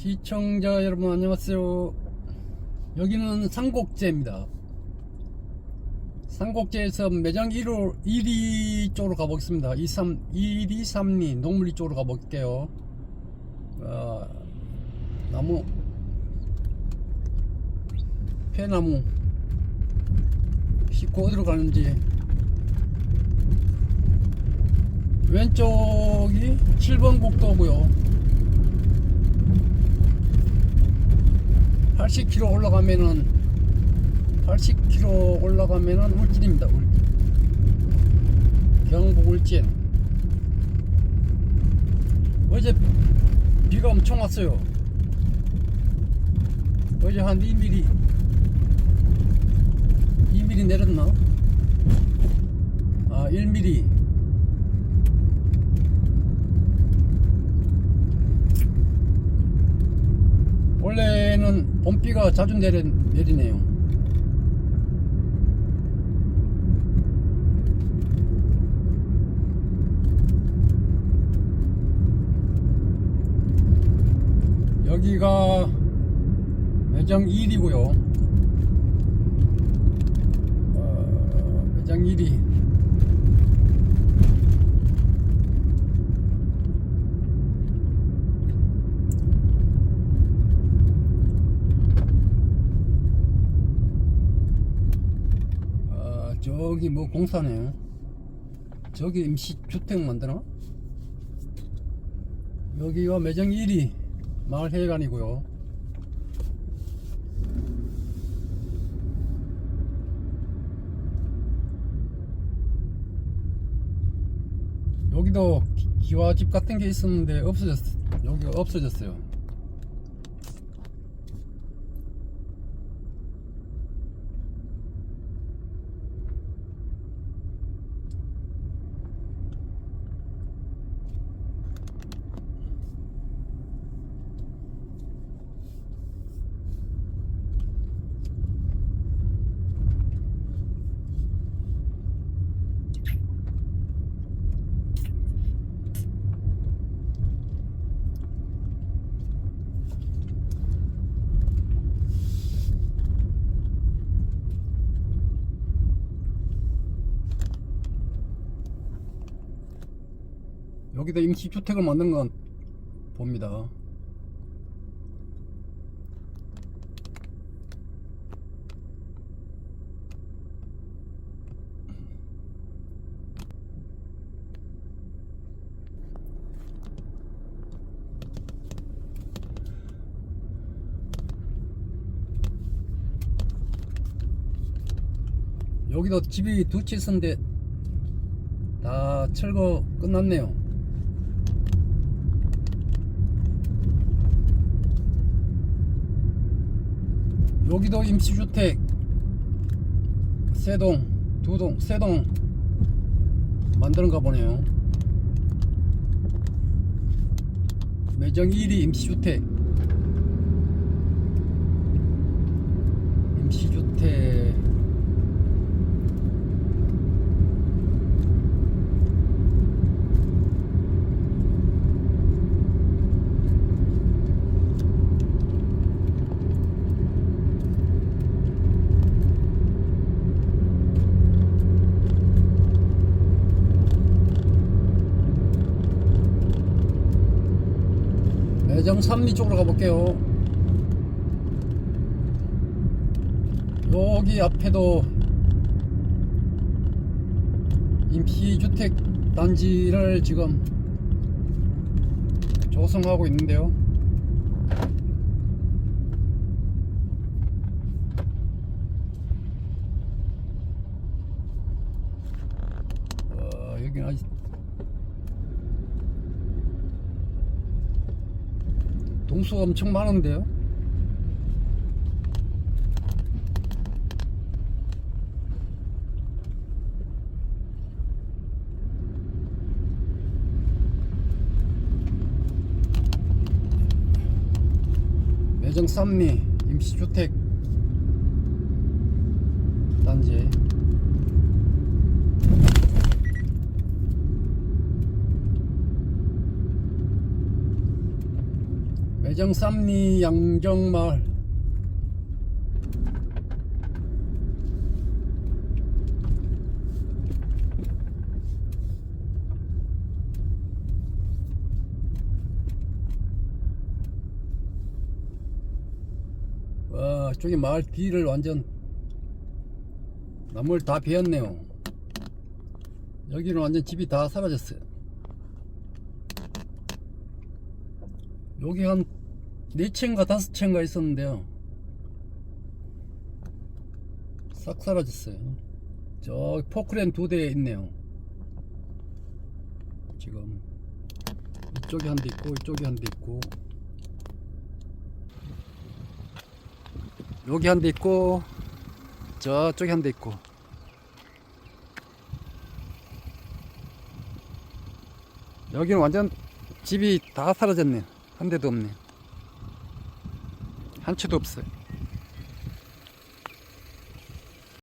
시청자 여러분 안녕하세요. 여기는 삼곡제입니다. 삼곡제에서 매장 1호 1위 쪽으로 가보겠습니다. 23, 1위 3리 농물리 쪽으로 가볼게요. 어, 나무 폐나무 싣고 어디로 가는지 왼쪽이 7번 국도고요 80km 올라가면은 80km 올라가면은 울진입니다 울진. 경북 울진. 어제 비가 엄청 왔어요. 어제 한 2mm 2mm 내렸나? 아 1mm 비가 자주 내리, 내리네요. 여기가 매장 1이고요. 어, 매장 1위. 아, 저기 뭐 공사네요. 저기 임시 주택 만드나? 여기가 매장 1위 마을 회관이고요. 여기도 기- 기와집 같은 게 있었는데 없어졌 여기 없어졌어요. 여기다 임시 주택을 만든 건 봅니다. 여기도 집이 두 채 있었는데 다 철거 끝났네요. 여기도 임시주택. 세동 두동 세동. 만드는가 보네요. 매장 1위 임시주택. 임시주택 매장 3리 쪽으로 가볼게요. 여기 앞에도 임시주택 단지를 지금 조성하고 있는데요. 어, 여기는 아직 동수가 엄청 많은데요? 매정 쌈리 임시주택 단지 매정 쌈리 양정마을. 와 저기 마을 뒤를 완전 나물 다 베었네요. 여기는 완전 집이 다 사라졌어요. 여기 한 4채인가 5채인가 있었는데요. 싹 사라졌어요. 저 포크레인 두대 있네요. 지금 이쪽에 한 대 있고 이쪽에 한 대 있고. 여기 한 대 있고 저쪽에 한 대 있고. 여기는 완전 집이 다 사라졌네. 한 대도 없네. 한 채도 없어요